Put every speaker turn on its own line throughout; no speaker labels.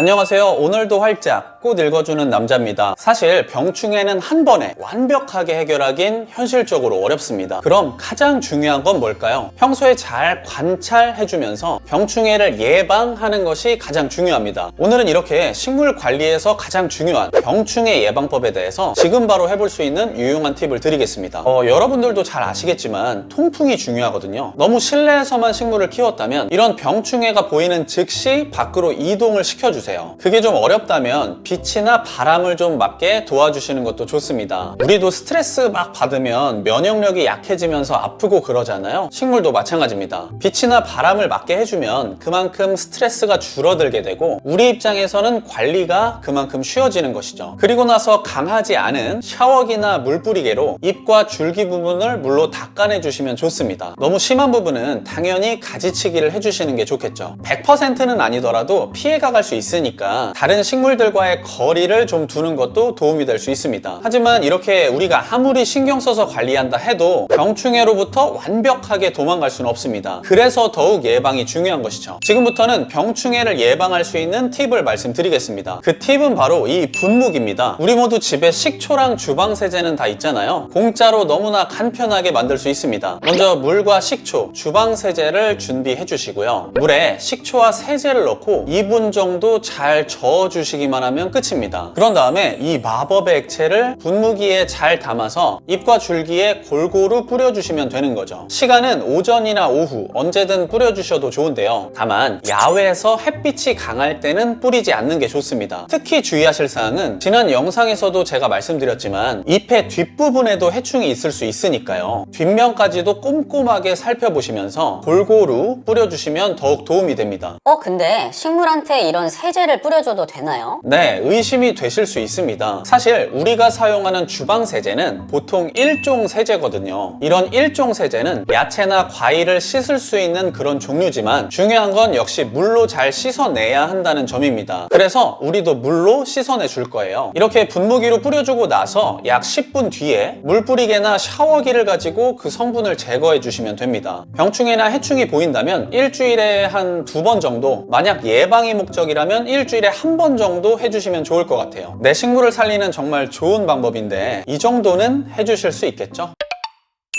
안녕하세요. 오늘도 활짝 꽃 읽어주는 남자입니다. 사실 병충해는 한 번에 완벽하게 해결하긴 현실적으로 어렵습니다. 그럼 가장 중요한 건 뭘까요? 평소에 잘 관찰해주면서 병충해를 예방하는 것이 가장 중요합니다. 오늘은 이렇게 식물 관리에서 가장 중요한 병충해 예방법에 대해서 지금 바로 해볼 수 있는 유용한 팁을 드리겠습니다. 어, 여러분들도 잘 아시겠지만 통풍이 중요하거든요. 너무 실내에서만 식물을 키웠다면 이런 병충해가 보이는 즉시 밖으로 이동을 시켜주세요. 그게 좀 어렵다면 빛이나 바람을 좀 맞게 도와주시는 것도 좋습니다. 우리도 스트레스 막 받으면 면역력이 약해지면서 아프고 그러잖아요. 식물도 마찬가지입니다. 빛이나 바람을 맞게 해주면 그만큼 스트레스가 줄어들게 되고 우리 입장에서는 관리가 그만큼 쉬워지는 것이죠. 그리고 나서 강하지 않은 샤워기나 물 뿌리개로 잎과 줄기 부분을 물로 닦아내 주시면 좋습니다. 너무 심한 부분은 당연히 가지치기를 해주시는 게 좋겠죠. 100%는 아니더라도 피해가 갈 수 있으니까 다른 식물들과의 거리를 좀 두는 것도 도움이 될 수 있습니다. 하지만 이렇게 우리가 아무리 신경 써서 관리한다 해도 병충해로부터 완벽하게 도망갈 수는 없습니다. 그래서 더욱 예방이 중요한 것이죠. 지금부터는 병충해를 예방할 수 있는 팁을 말씀드리겠습니다. 그 팁은 바로 이 분무기입니다. 우리 모두 집에 식초랑 주방 세제는 다 있잖아요. 공짜로 너무나 간편하게 만들 수 있습니다. 먼저 물과 식초, 주방 세제를 준비해 주시고요. 물에 식초와 세제를 넣고 2분 정도 잘 저어 주시기만 하면 끝입니다. 그런 다음에 이 마법의 액체를 분무기에 잘 담아서 잎과 줄기에 골고루 뿌려 주시면 되는 거죠. 시간은 오전이나 오후 언제든 뿌려 주셔도 좋은데요. 다만 야외에서 햇빛이 강할 때는 뿌리지 않는 게 좋습니다. 특히 주의하실 사항은 지난 영상에서도 제가 말씀드렸지만 잎의 뒷부분에도 해충이 있을 수 있으니까요. 뒷면까지도 꼼꼼하게 살펴보시면서 골고루 뿌려주시면 더욱 도움이 됩니다.
어, 근데 식물한테 이런 세제를 뿌려줘도 되나요?
네, 의심이 되실 수 있습니다. 사실 우리가 사용하는 주방 세제는 보통 일종 세제거든요. 이런 일종 세제는 야채나 과일을 씻을 수 있는 그런 종류지만 중요한 건 역시 물로 잘 씻어내야 한다는 점입니다. 그래서 우리도 물로 씻어내 줄 거예요. 이렇게 분무기로 뿌려주고 나서 약 10분 뒤에 물 뿌리개나 샤워기를 가지고 그 성분을 제거해 주시면 됩니다. 병충해나 해충이 보인다면 일주일에 한 두 번 정도, 만약 예방이 목적이라면 일주일에 한 번 정도 해주시면 좋을 것 같아요. 내 식물을 살리는 정말 좋은 방법인데 이 정도는 해주실 수 있겠죠?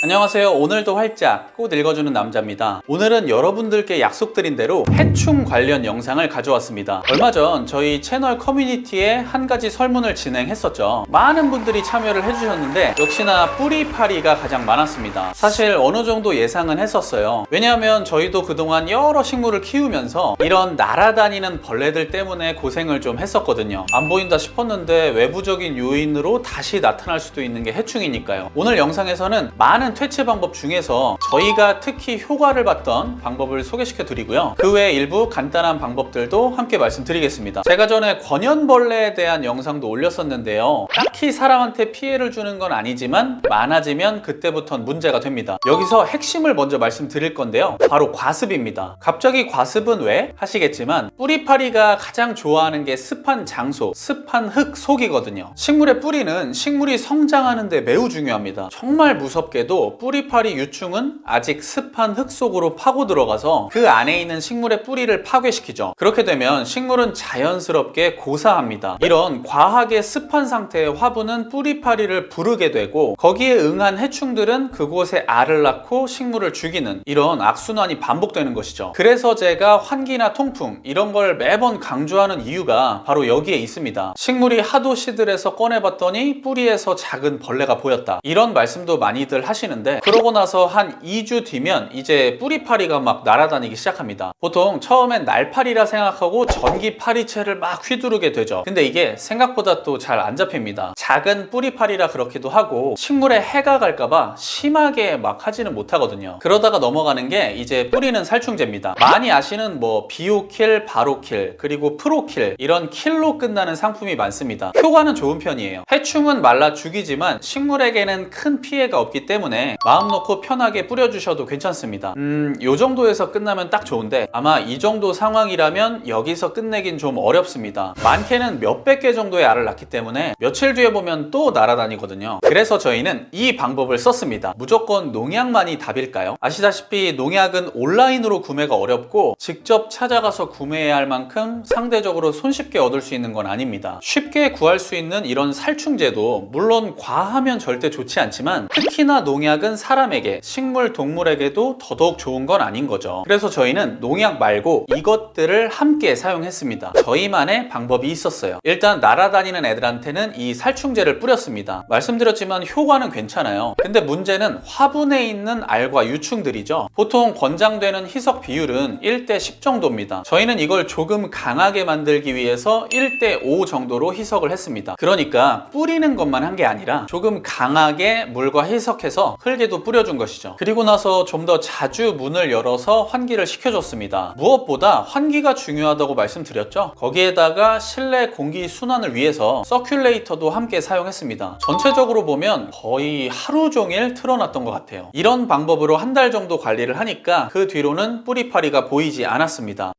안녕하세요. 오늘도 활짝 꽃 읽어주는 남자입니다. 오늘은 여러분들께 약속드린 대로 해충 관련 영상을 가져왔습니다. 얼마 전 저희 채널 커뮤니티에 한 가지 설문을 진행했었죠. 많은 분들이 참여를 해주셨는데 역시나 뿌리파리가 가장 많았습니다. 사실 어느 정도 예상은 했었어요. 왜냐하면 저희도 그동안 여러 식물을 키우면서 이런 날아다니는 벌레들 때문에 고생을 좀 했었거든요. 안 보인다 싶었는데 외부적인 요인으로 다시 나타날 수도 있는 게 해충이니까요. 오늘 영상에서는 많은 퇴치 방법 중에서 저희가 특히 효과를 봤던 방법을 소개시켜 드리고요. 그 외에 일부 간단한 방법들도 함께 말씀드리겠습니다. 제가 전에 권연벌레에 대한 영상도 올렸었는데요. 딱히 사람한테 피해를 주는 건 아니지만 많아지면 그때부터는 문제가 됩니다. 여기서 핵심을 먼저 말씀드릴 건데요. 바로 과습입니다. 갑자기 과습은 왜? 하시겠지만 뿌리파리가 가장 좋아하는 게 습한 장소, 습한 흙 속이거든요. 식물의 뿌리는 식물이 성장하는데 매우 중요합니다. 정말 무섭게도 뿌리파리 유충은 아직 습한 흙 속으로 파고 들어가서 그 안에 있는 식물의 뿌리를 파괴시키죠. 그렇게 되면 식물은 자연스럽게 고사합니다. 이런 과하게 습한 상태의 화분은 뿌리파리를 부르게 되고 거기에 응한 해충들은 그곳에 알을 낳고 식물을 죽이는 이런 악순환이 반복되는 것이죠. 그래서 제가 환기나 통풍 이런 걸 매번 강조하는 이유가 바로 여기에 있습니다. 식물이 하도 시들해서 꺼내봤더니 뿌리에서 작은 벌레가 보였다. 이런 말씀도 많이들 하시는 데 그러고 나서 한 2주 뒤면 이제 뿌리파리가 막 날아다니기 시작합니다. 보통 처음엔 날파리라 생각하고 전기 파리채를 막 휘두르게 되죠. 근데 이게 생각보다 또 잘 안 잡힙니다. 작은 뿌리파리라 그렇기도 하고 식물에 해가 갈까봐 심하게 막 하지는 못하거든요. 그러다가 넘어가는 게 이제 뿌리는 살충제입니다. 많이 아시는 뭐 비오킬, 바로킬, 그리고 프로킬 이런 킬로 끝나는 상품이 많습니다. 효과는 좋은 편이에요. 해충은 말라 죽이지만 식물에게는 큰 피해가 없기 때문에 때문에 마음 놓고 편하게 뿌려주셔도 괜찮습니다. 음, 요 정도에서 끝나면 딱 좋은데 아마 이 정도 상황이라면 여기서 끝내긴 좀 어렵습니다. 많게는 몇백 개 정도의 알을 낳기 때문에 며칠 뒤에 보면 또 날아다니거든요. 그래서 저희는 이 방법을 썼습니다. 무조건 농약만이 답일까요? 아시다시피 농약은 온라인으로 구매가 어렵고 직접 찾아가서 구매해야 할 만큼 상대적으로 손쉽게 얻을 수 있는 건 아닙니다. 쉽게 구할 수 있는 이런 살충제도 물론 과하면 절대 좋지 않지만 특히나 농약 은 사람에게 식물 동물에게도 더더욱 좋은 건 아닌 거죠. 그래서 저희는 농약 말고 이것들을 함께 사용했습니다. 저희만의 방법이 있었어요. 일단 날아다니는 애들한테는 이 살충제를 뿌렸습니다. 말씀드렸지만 효과는 괜찮아요. 근데 문제는 화분에 있는 알과 유충들이죠. 보통 권장되는 희석 비율은 1대 10 정도입니다. 저희는 이걸 조금 강하게 만들기 위해서 1대 5 정도로 희석을 했습니다. 그러니까 뿌리는 것만 한 게 아니라 조금 강하게 물과 희석해서 흙에도 뿌려준 것이죠. 그리고 나서 좀 더 자주 문을 열어서 환기를 시켜줬습니다. 무엇보다 환기가 중요하다고 말씀드렸죠. 거기에다가 실내 공기 순환을 위해서 서큘레이터도 함께 사용했습니다. 전체적으로 보면 거의 하루 종일 틀어놨던 것 같아요. 이런 방법으로 한 달 정도 관리를 하니까 그 뒤로는 뿌리파리가 보이지 않았습니다.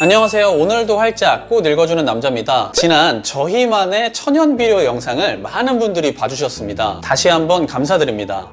안녕하세요. 오늘도 활짝 꽃 읽어주는 남자입니다. 지난 저희만의 천연 비료 영상을 많은 분들이 봐주셨습니다. 다시 한번 감사드립니다.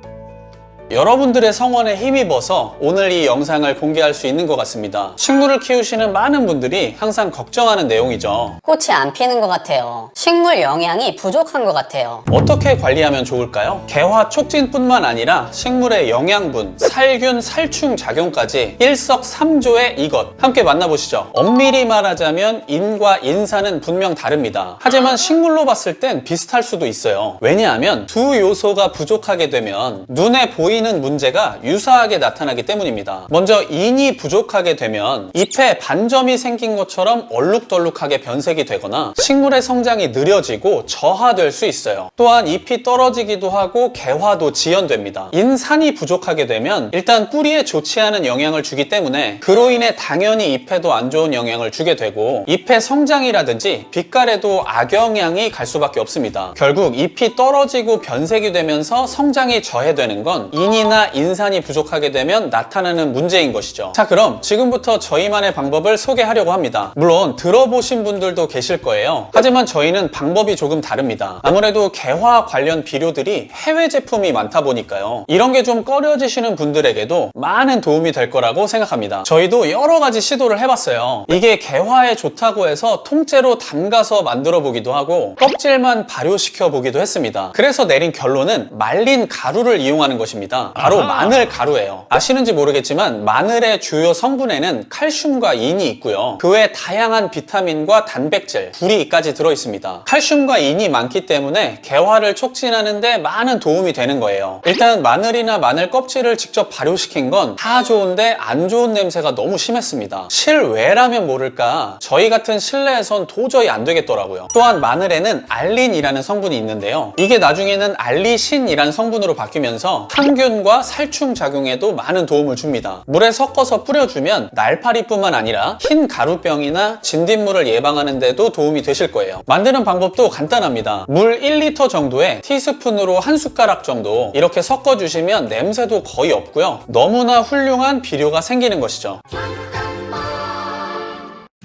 여러분들의 성원에 힘입어서 오늘 이 영상을 공개할 수 있는 것 같습니다. 식물을 키우시는 많은 분들이 항상 걱정하는 내용이죠.
꽃이 안 피는 것 같아요. 식물 영양이 부족한 것 같아요.
어떻게 관리하면 좋을까요? 개화 촉진뿐만 아니라 식물의 영양분, 살균, 살충 작용까지 일석삼조의 이것 함께 만나보시죠. 엄밀히 말하자면 인과 인사는 분명 다릅니다. 하지만 식물로 봤을 땐 비슷할 수도 있어요. 왜냐하면 두 요소가 부족하게 되면 눈에 보이는 문제가 유사하게 나타나기 때문입니다. 먼저 인이 부족하게 되면 잎에 반점이 생긴 것처럼 얼룩덜룩하게 변색이 되거나 식물의 성장이 느려지고 저하될 수 있어요. 또한 잎이 떨어지기도 하고 개화도 지연됩니다. 인산이 부족하게 되면 일단 뿌리에 좋지 않은 영향을 주기 때문에 그로 인해 당연히 잎에도 안 좋은 영향을 주게 되고 잎의 성장이라든지 빛깔에도 악영향이 갈 수밖에 없습니다. 결국 잎이 떨어지고 변색이 되면서 성장이 저해되는 건 인이 나 인산이 부족하게 되면 나타나는 문제인 것이죠. 자, 그럼 지금부터 저희만의 방법을 소개하려고 합니다. 물론 들어보신 분들도 계실 거예요. 하지만 저희는 방법이 조금 다릅니다. 아무래도 개화 관련 비료들이 해외 제품이 많다 보니까요. 이런 게 좀 꺼려지시는 분들에게도 많은 도움이 될 거라고 생각합니다. 저희도 여러 가지 시도를 해봤어요. 이게 개화에 좋다고 해서 통째로 담가서 만들어 보기도 하고 껍질만 발효시켜 보기도 했습니다. 그래서 내린 결론은 말린 가루를 이용하는 것입니다. 바로 마늘 가루예요. 아시는지 모르겠지만 마늘의 주요 성분에는 칼슘과 인이 있고요. 그 외 다양한 비타민과 단백질, 구리까지 들어 있습니다. 칼슘과 인이 많기 때문에 개화를 촉진하는데 많은 도움이 되는 거예요. 일단 마늘이나 마늘 껍질을 직접 발효시킨 건 다 좋은데 안 좋은 냄새가 너무 심했습니다. 실외라면 모를까 저희 같은 실내에선 도저히 안 되겠더라고요. 또한 마늘에는 알린이라는 성분이 있는데요. 이게 나중에는 알리신이라는 성분으로 바뀌면서 항균 과 살충 작용에도 많은 도움을 줍니다. 물에 섞어서 뿌려주면 날파리뿐만 아니라 흰 가루병이나 진딧물을 예방하는 데도 도움이 되실 거예요. 만드는 방법도 간단합니다. 물 1리터 정도에 티스푼으로 한 숟가락 정도 이렇게 섞어주시면 냄새도 거의 없고요. 너무나 훌륭한 비료가 생기는 것이죠.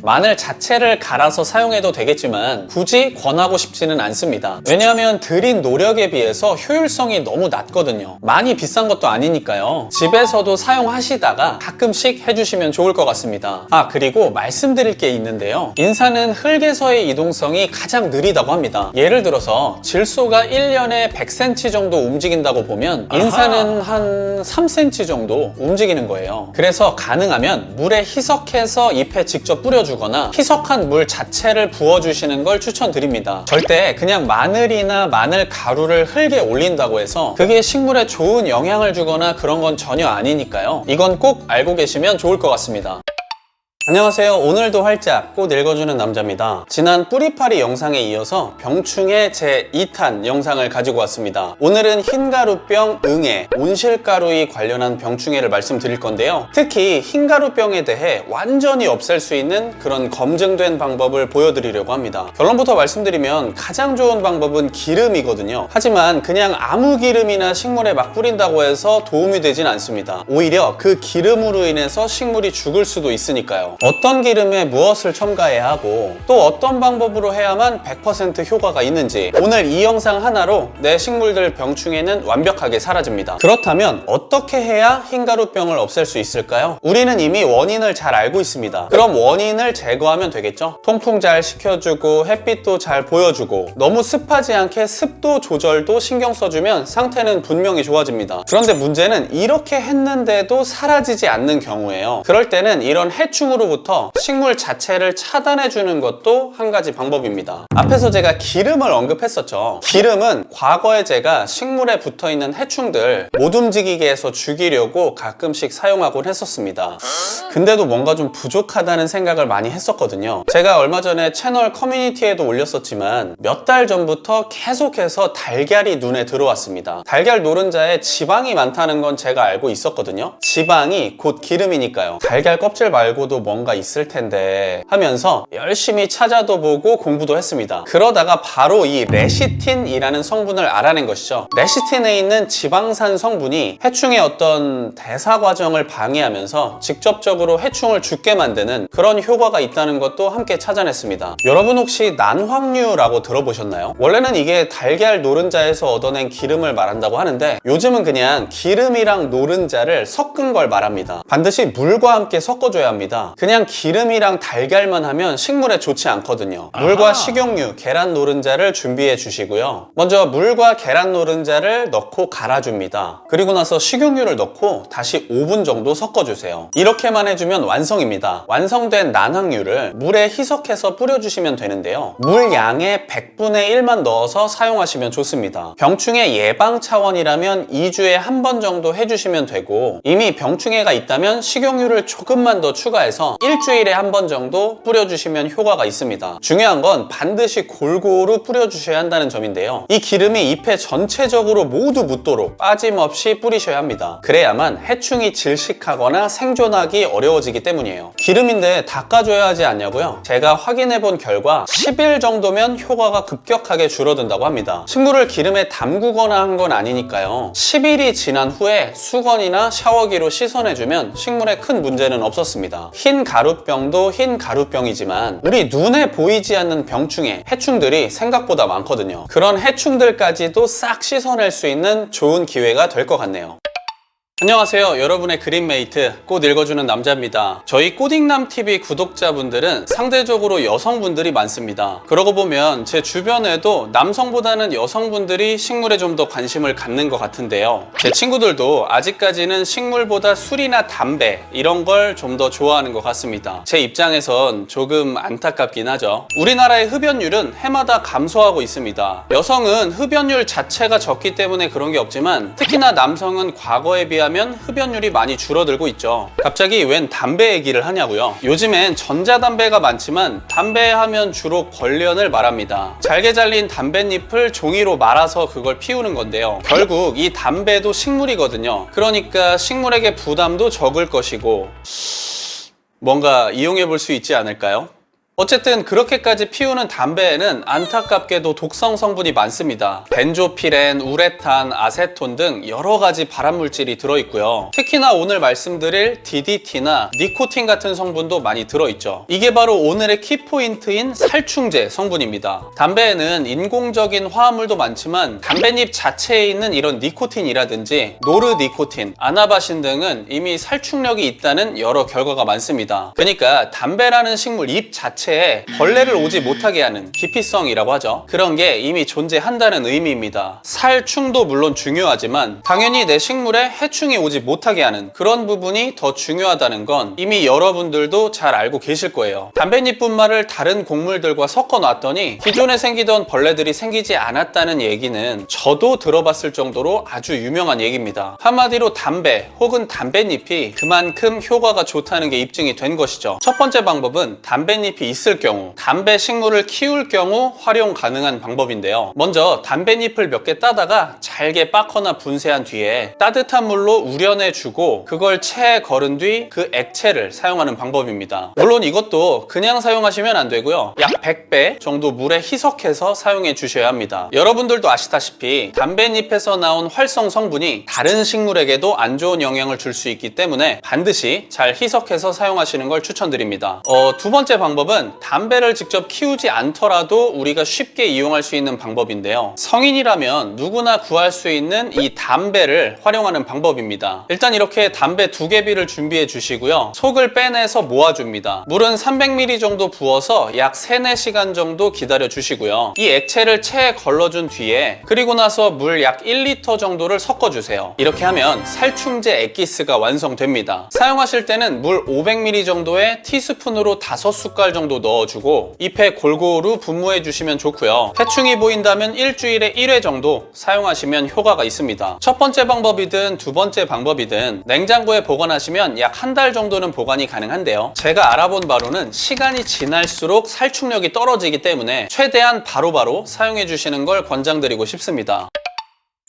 마늘 자체를 갈아서 사용해도 되겠지만 굳이 권하고 싶지는 않습니다. 왜냐하면 들인 노력에 비해서 효율성이 너무 낮거든요. 많이 비싼 것도 아니니까요. 집에서도 사용하시다가 가끔씩 해주시면 좋을 것 같습니다. 아 그리고 말씀드릴 게 있는데요. 인사는 흙에서의 이동성이 가장 느리다고 합니다. 예를 들어서 질소가 1년에 100cm 정도 움직인다고 보면 인사는 한 3cm 정도 움직이는 거예요. 그래서 가능하면 물에 희석해서 잎에 직접 뿌려 주거나 희석한 물 자체를 부어주시는 걸 추천드립니다. 절대 그냥 마늘이나 마늘 가루를 흙에 올린다고 해서 그게 식물에 좋은 영향을 주거나 그런 건 전혀 아니니까요. 이건 꼭 알고 계시면 좋을 것 같습니다. 안녕하세요. 오늘도 활짝 꽃 읽어주는 남자입니다. 지난 뿌리파리 영상에 이어서 병충해 제 2탄 영상을 가지고 왔습니다. 오늘은 흰가루병, 응애, 온실가루에 관련한 병충해를 말씀드릴 건데요. 특히 흰가루병에 대해 완전히 없앨 수 있는 그런 검증된 방법을 보여드리려고 합니다. 결론부터 말씀드리면 가장 좋은 방법은 기름이거든요. 하지만 그냥 아무 기름이나 식물에 막 뿌린다고 해서 도움이 되진 않습니다. 오히려 그 기름으로 인해서 식물이 죽을 수도 있으니까요. 어떤 기름에 무엇을 첨가해야 하고 또 어떤 방법으로 해야만 100% 효과가 있는지 오늘 이 영상 하나로 내 식물들 병충해는 완벽하게 사라집니다. 그렇다면 어떻게 해야 흰가루병을 없앨 수 있을까요? 우리는 이미 원인을 잘 알고 있습니다. 그럼 원인을 제거하면 되겠죠? 통풍 잘 시켜주고 햇빛도 잘 보여주고 너무 습하지 않게 습도 조절도 신경 써주면 상태는 분명히 좋아집니다. 그런데 문제는 이렇게 했는데도 사라지지 않는 경우예요. 그럴 때는 이런 해충으로 부터 식물 자체를 차단해 주는 것도 한 가지 방법입니다. 앞에서 제가 기름을 언급했었죠. 기름은 과거에 제가 식물에 붙어 있는 해충들 못 움직이게 해서 죽이려고 가끔씩 사용하곤 했었습니다. 근데도 뭔가 좀 부족하다는 생각을 많이 했었거든요. 제가 얼마 전에 채널 커뮤니티에도 올렸었지만 몇 달 전부터 계속해서 달걀이 눈에 들어왔습니다. 달걀 노른자에 지방이 많다는 건 제가 알고 있었거든요. 지방이 곧 기름이니까요. 달걀 껍질 말고도 뭔가 있을 텐데 하면서 열심히 찾아도 보고 공부도 했습니다. 그러다가 바로 이 레시틴이라는 성분을 알아낸 것이죠. 레시틴에 있는 지방산 성분이 해충의 어떤 대사 과정을 방해하면서 직접적으로 해충을 죽게 만드는 그런 효과가 있다는 것도 함께 찾아냈습니다. 여러분 혹시 난황류라고 들어보셨나요? 원래는 이게 달걀 노른자에서 얻어낸 기름을 말한다고 하는데 요즘은 그냥 기름이랑 노른자를 섞은 걸 말합니다. 반드시 물과 함께 섞어줘야 합니다. 그냥 기름이랑 달걀만 하면 식물에 좋지 않거든요. 물과 식용유, 계란 노른자를 준비해 주시고요. 먼저 물과 계란 노른자를 넣고 갈아줍니다. 그리고 나서 식용유를 넣고 다시 5분 정도 섞어주세요. 이렇게만 해주면 완성입니다. 완성된 난황유를 물에 희석해서 뿌려주시면 되는데요. 물 양의 100분의 1만 넣어서 사용하시면 좋습니다. 병충해 예방 차원이라면 2주에 한 번 정도 해주시면 되고 이미 병충해가 있다면 식용유를 조금만 더 추가해서 일주일에 한 번 정도 뿌려주시면 효과가 있습니다. 중요한 건 반드시 골고루 뿌려주셔야 한다는 점인데요. 이 기름이 잎에 전체적으로 모두 묻도록 빠짐없이 뿌리셔야 합니다. 그래야만 해충이 질식하거나 생존하기 어려워지기 때문이에요. 기름인데 닦아줘야 하지 않냐고요? 제가 확인해 본 결과 10일 정도면 효과가 급격하게 줄어든다고 합니다. 식물을 기름에 담그거나 한 건 아니니까요. 10일이 지난 후에 수건이나 샤워기로 씻어내주면 식물에 큰 문제는 없었습니다. 흰 가루병도 흰 가루병이지만 우리 눈에 보이지 않는 병충해, 해충들이 생각보다 많거든요. 그런 해충들까지도 싹 씻어낼 수 있는 좋은 기회가 될 것 같네요. 안녕하세요. 여러분의 그린메이트 꽃 읽어주는 남자입니다. 저희 꽃익남TV 구독자분들은 상대적으로 여성분들이 많습니다. 그러고 보면 제 주변에도 남성보다는 여성분들이 식물에 좀 더 관심을 갖는 것 같은데요. 제 친구들도 아직까지는 식물보다 술이나 담배 이런 걸 좀 더 좋아하는 것 같습니다. 제 입장에선 조금 안타깝긴 하죠. 우리나라의 흡연율은 해마다 감소하고 있습니다. 여성은 흡연율 자체가 적기 때문에 그런 게 없지만 특히나 남성은 과거에 비하 면 흡연율이 많이 줄어들고 있죠. 갑자기 웬 담배 얘기를 하냐고요? 요즘엔 전자담배가 많지만 담배 하면 주로 권련을 말합니다. 잘게 잘린 담뱃잎을 종이로 말아서 그걸 피우는 건데요. 결국 이 담배도 식물이거든요. 그러니까 식물에게 부담도 적을 것이고 뭔가 이용해 볼 수 있지 않을까요? 어쨌든 그렇게까지 피우는 담배에는 안타깝게도 독성 성분이 많습니다. 벤조피렌, 우레탄, 아세톤 등 여러 가지 발암물질이 들어있고요. 특히나 오늘 말씀드릴 DDT나 니코틴 같은 성분도 많이 들어있죠. 이게 바로 오늘의 키포인트인 살충제 성분입니다. 담배에는 인공적인 화합물도 많지만 담배잎 자체에 있는 이런 니코틴이라든지 노르니코틴, 아나바신 등은 이미 살충력이 있다는 여러 결과가 많습니다. 그러니까 담배라는 식물 잎 자체 자체에 벌레를 오지 못하게 하는 기피성이라고 하죠. 그런 게 이미 존재한다는 의미입니다. 살충도 물론 중요하지만 당연히 내 식물에 해충이 오지 못하게 하는 그런 부분이 더 중요하다는 건 이미 여러분들도 잘 알고 계실 거예요. 담뱃잎 분말을 다른 곡물들과 섞어 놨더니 기존에 생기던 벌레들이 생기지 않았다는 얘기는 저도 들어봤을 정도로 아주 유명한 얘기입니다. 한마디로 담배 혹은 담뱃잎이 그만큼 효과가 좋다는 게 입증이 된 것이죠. 첫 번째 방법은 담뱃잎이 있을 경우 담배 식물을 키울 경우 활용 가능한 방법인데요. 먼저 담뱃잎을 몇 개 따다가 잘게 빻거나 분쇄한 뒤에 따뜻한 물로 우려내 주고 그걸 체에 걸은 뒤 그 액체를 사용하는 방법입니다. 물론 이것도 그냥 사용하시면 안 되고요. 약 100배 정도 물에 희석해서 사용해 주셔야 합니다. 여러분들도 아시다시피 담뱃잎에서 나온 활성 성분이 다른 식물에게도 안 좋은 영향을 줄 수 있기 때문에 반드시 잘 희석해서 사용하시는 걸 추천드립니다. 어, 두 번째 방법은 담배를 직접 키우지 않더라도 우리가 쉽게 이용할 수 있는 방법인데요. 성인이라면 누구나 구할 수 있는 이 담배를 활용하는 방법입니다. 일단 이렇게 담배 두 개비를 준비해 주시고요. 속을 빼내서 모아줍니다. 물은 300ml 정도 부어서 약 3, 4시간 정도 기다려 주시고요. 이 액체를 체에 걸러준 뒤에 그리고 나서 물 약 1리터 정도를 섞어주세요. 이렇게 하면 살충제 액기스가 완성됩니다. 사용하실 때는 물 500ml 정도에 티스푼으로 5숟갈 정도 넣어주고 잎에 골고루 분무해 주시면 좋고요. 해충이 보인다면 일주일에 1회 정도 사용하시면 효과가 있습니다. 첫 번째 방법이든 두 번째 방법이든 냉장고에 보관하시면 약 한 달 정도는 보관이 가능한데요. 제가 알아본 바로는 시간이 지날수록 살충력이 떨어지기 때문에 최대한 바로바로 사용해 주시는 걸 권장드리고 싶습니다.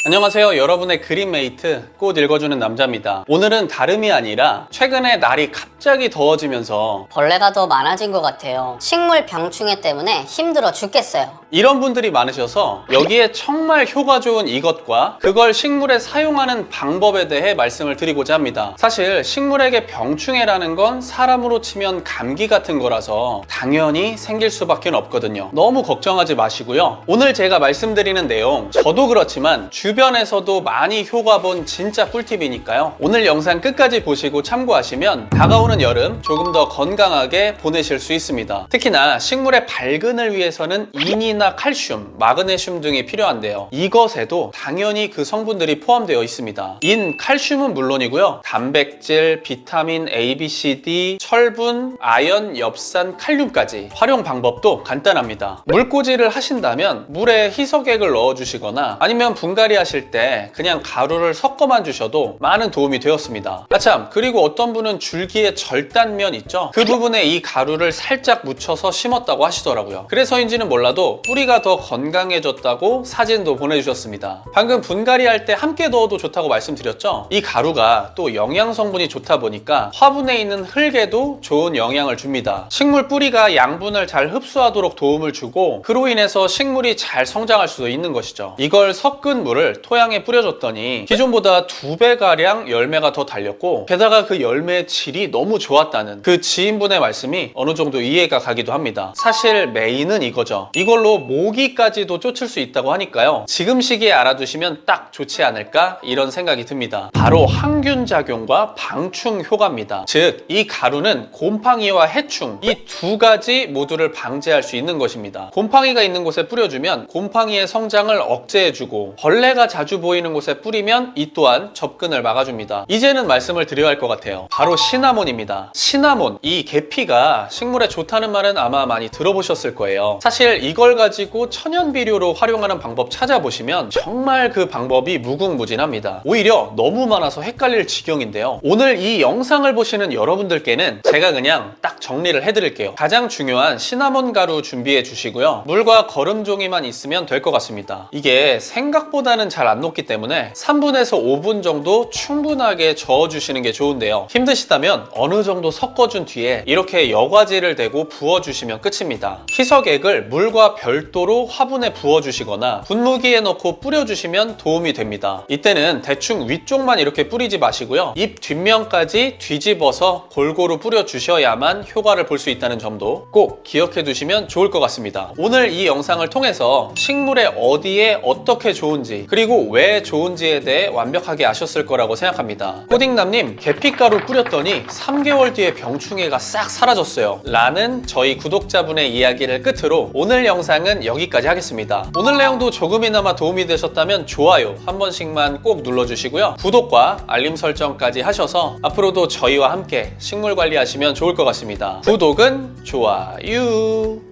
안녕하세요. 여러분의 그린메이트 꽃 읽어주는 남자입니다. 오늘은 다름이 아니라 최근에 날이 갑자기 더워지면서
벌레가 더 많아진 것 같아요. 식물 병충해 때문에 힘들어 죽겠어요.
이런 분들이 많으셔서 여기에 정말 효과 좋은 이것과 그걸 식물에 사용하는 방법에 대해 말씀을 드리고자 합니다. 사실 식물에게 병충해라는 건 사람으로 치면 감기 같은 거라서 당연히 생길 수밖에 없거든요. 너무 걱정하지 마시고요. 오늘 제가 말씀드리는 내용 저도 그렇지만 주변에서도 많이 효과 본 진짜 꿀팁이니까요. 오늘 영상 끝까지 보시고 참고하시면 다가오는 여름 조금 더 건강하게 보내실 수 있습니다. 특히나 식물의 발근을 위해서는 인 이나 칼슘, 마그네슘 등이 필요한데요. 이것에도 당연히 그 성분들이 포함되어 있습니다. 인, 칼슘은 물론이고요. 단백질, 비타민 A, B, C, D, 철분, 아연, 엽산, 칼륨까지 활용 방법도 간단합니다. 물꽂이를 하신다면 물에 희석액을 넣어주시거나 아니면 분갈이 하실 때 그냥 가루를 섞어만 주셔도 많은 도움이 되었습니다. 아참 그리고 어떤 분은 줄기에 절단면 있죠? 그 부분에 이 가루를 살짝 묻혀서 심었다고 하시더라고요. 그래서인지는 몰라도 뿌리가 더 건강해졌다고 사진도 보내주셨습니다. 방금 분갈이 할 때 함께 넣어도 좋다고 말씀드렸죠? 이 가루가 또 영양 성분이 좋다 보니까 화분에 있는 흙에도 좋은 영향을 줍니다. 식물 뿌리가 양분을 잘 흡수하도록 도움을 주고 그로 인해서 식물이 잘 성장할 수도 있는 것이죠. 이걸 섞은 물을 토양에 뿌려줬더니 기존보다 두 배가량 열매가 더 달렸고 게다가 그 열매의 질이 너무 좋았다는 그 지인분의 말씀이 어느 정도 이해가 가기도 합니다. 사실 메인은 이거죠. 이걸로 모기까지도 쫓을 수 있다고 하니까요. 지금 시기에 알아두시면 딱 좋지 않을까 이런 생각이 듭니다. 바로 항균 작용과 방충 효과입니다. 즉, 이 가루는 곰팡이와 해충 이 두 가지 모두를 방지할 수 있는 것입니다. 곰팡이가 있는 곳에 뿌려주면 곰팡이의 성장을 억제해주고 벌레가 자주 보이는 곳에 뿌리면 이 또한 접근을 막아줍니다. 이제는 말씀을 드려야 할 것 같아요. 바로 시나몬입니다. 시나몬, 이 계피가 식물에 좋다는 말은 아마 많이 들어보셨을 거예요. 사실 이걸 가지고 천연 비료로 활용하는 방법 찾아보시면 정말 그 방법이 무궁무진합니다. 오히려 너무 많아서 헷갈릴 지경인데요. 오늘 이 영상을 보시는 여러분들께는 제가 그냥 딱 정리를 해드릴게요. 가장 중요한 시나몬 가루 준비해 주시고요. 물과 거름종이만 있으면 될 것 같습니다. 이게 생각보다는 잘 안 녹기 때문에 3분에서 5분 정도 충분하게 저어주시는 게 좋은데요. 힘드시다면 어느 정도 섞어준 뒤에 이렇게 여과지를 대고 부어주시면 끝입니다. 희석액을 물과 별 별도로 화분에 부어주시거나 분무기에 넣고 뿌려주시면 도움이 됩니다. 이때는 대충 위쪽만 이렇게 뿌리지 마시고요. 잎 뒷면까지 뒤집어서 골고루 뿌려주셔야만 효과를 볼 수 있다는 점도 꼭 기억해 두시면 좋을 것 같습니다. 오늘 이 영상을 통해서 식물에 어디에 어떻게 좋은지 그리고 왜 좋은지에 대해 완벽하게 아셨을 거라고 생각합니다. 코딩남님 계피가루 뿌렸더니 3개월 뒤에 병충해가 싹 사라졌어요. 라는 저희 구독자분의 이야기를 끝으로 오늘 영상은 여기까지 하겠습니다. 오늘 내용도 조금이나마 도움이 되셨다면 좋아요 한 번씩만 꼭 눌러주시고요. 구독과 알림 설정까지 하셔서 앞으로도 저희와 함께 식물 관리하시면 좋을 것 같습니다. 구독은 좋아요.